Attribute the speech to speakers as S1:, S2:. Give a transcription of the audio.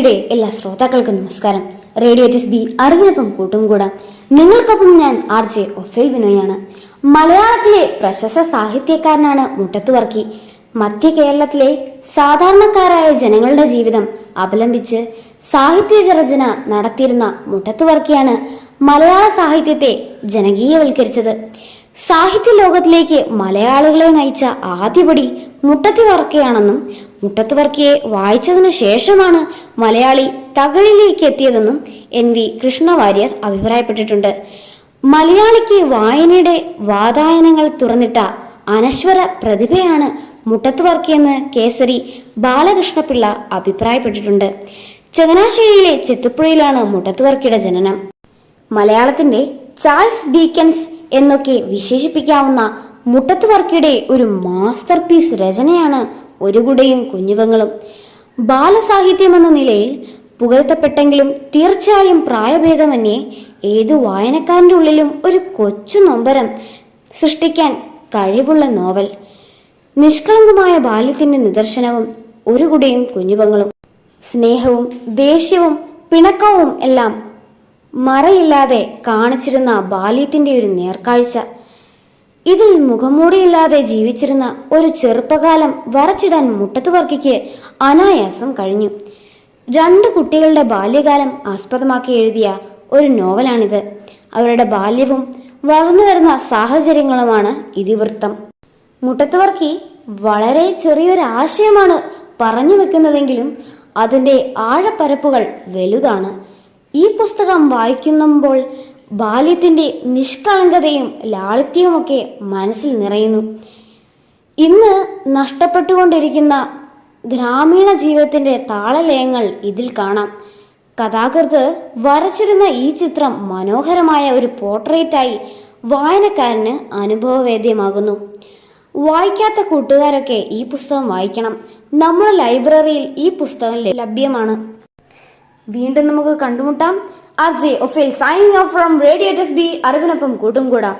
S1: ടിവിയുടെ എല്ലാ ശ്രോതാക്കൾക്കും നമസ്കാരം. റേഡിയോ ടിസ് ബി അറിവിനൊപ്പം കൂട്ടും കൂടാം നിങ്ങൾക്കൊപ്പം ഞാൻ ആർ ജെ ഒഫേൽ ബിനോയാണ് മലയാളത്തിലെ പ്രശസ്ത സാഹിത്യകാരനാണ് മുട്ടത്തുവർക്കി മധ്യ കേരളത്തിലെ സാധാരണക്കാരായ ജനങ്ങളുടെ ജീവിതം അവലംബിച്ച് സാഹിത്യ രചന നടത്തിയിരുന്ന മുട്ടത്തുവർക്കിയാണ് മലയാള സാഹിത്യത്തെ ജനകീയവൽക്കരിച്ചത്. സാഹിത്യ ലോകത്തിലേക്ക് മലയാളികളെ നയിച്ച ആദ്യപടി മുട്ടത്തി വർക്കയാണെന്നും മുട്ടത്ത് വർക്കിയെ വായിച്ചതിനു ശേഷമാണ് മലയാളി തകളിലേക്ക് എത്തിയതെന്നും എൻ വി കൃഷ്ണവാര്യർ അഭിപ്രായപ്പെട്ടിട്ടുണ്ട്. മലയാളിക്ക് വായനയുടെ വാതായനങ്ങൾ തുറന്നിട്ട അനശ്വര പ്രതിഭയാണ് മുട്ടത്ത് വർക്കിയെന്ന് കേസരി ബാലകൃഷ്ണപിള്ള അഭിപ്രായപ്പെട്ടിട്ടുണ്ട്. ചങ്ങനാശ്ശേരിയിലെ ചെത്തുപ്പുഴയിലാണ് മുട്ടത്ത് വർക്കിയുടെ ജനനം. മലയാളത്തിന്റെ ചാൾസ് ഡീക്കൻസ് എന്നൊക്കെ വിശേഷിപ്പിക്കാവുന്ന മുട്ടത്ത് വർക്കിയുടെ ഒരു മാസ്റ്റർ പീസ് രചനയാണ് ഒരു കുടയും കുഞ്ഞുപങ്ങളും ബാലസാഹിത്യം എന്ന നിലയിൽ പുകഴ്ത്തപ്പെട്ടെങ്കിലും തീർച്ചയായും പ്രായഭേദമന്യേ ഏതു വായനക്കാരന്റെ ഉള്ളിലും ഒരു കൊച്ചു നൊമ്പരം സൃഷ്ടിക്കാൻ കഴിവുള്ള നോവൽ. നിഷ്കളങ്കമായ ബാല്യത്തിന്റെ നിദർശനവും ഒരു കുടയും കുഞ്ഞുപങ്ങളും സ്നേഹവും ദേഷ്യവും പിണക്കവും എല്ലാം മറയില്ലാതെ കാണിച്ചിരുന്ന ബാല്യത്തിന്റെ ഒരു നേർക്കാഴ്ച ഇതിൽ മുഖംമൂടിയില്ലാതെ ജീവിച്ചിരുന്ന ഒരു ചെറുപ്പകാലം വരച്ചിടാൻ മുട്ടത്തുവർക്കിക്ക് അനായാസം കഴിഞ്ഞു. രണ്ട് കുട്ടികളുടെ ബാല്യകാലം ആസ്പദമാക്കി എഴുതിയ ഒരു നോവലാണിത്. അവരുടെ ബാല്യവും വളർന്നു വരുന്ന സാഹചര്യങ്ങളുമാണ് ഇതിവൃത്തം. മുട്ടത്തുവർക്കി വളരെ ചെറിയൊരു ആശയമാണ് പറഞ്ഞു വെക്കുന്നതെങ്കിലും അതിന്റെ ആഴപ്പരപ്പുകൾ വലുതാണ്. ഈ പുസ്തകം വായിക്കുമ്പോൾ ബാല്യത്തിന്റെ നിഷ്കളങ്കതയും ലാളിത്യവുമൊക്കെ മനസ്സിൽ നിറയുന്നു. ഇന്ന് നഷ്ടപ്പെട്ടുകൊണ്ടിരിക്കുന്ന ഗ്രാമീണ ജീവിതത്തിന്റെ താളലയങ്ങൾ ഇതിൽ കാണാം. കഥാകൃത്ത് വരച്ചിരുന്ന ഈ ചിത്രം മനോഹരമായ ഒരു പോർട്രേറ്റായി വായനക്കാരന് അനുഭവവേദ്യമാകുന്നു. വായിക്കാത്ത കൂട്ടുകാരൊക്കെ ഈ പുസ്തകം വായിക്കണം. നമ്മുടെ ലൈബ്രറിയിൽ ഈ പുസ്തകം ലഭ്യമാണ്. വീണ്ടും നമുക്ക് കണ്ടുമുട്ടാം. R J ഒഫേൽ signing off from radio B അറിവിനൊപ്പം കൂട്ടും കൂടാം.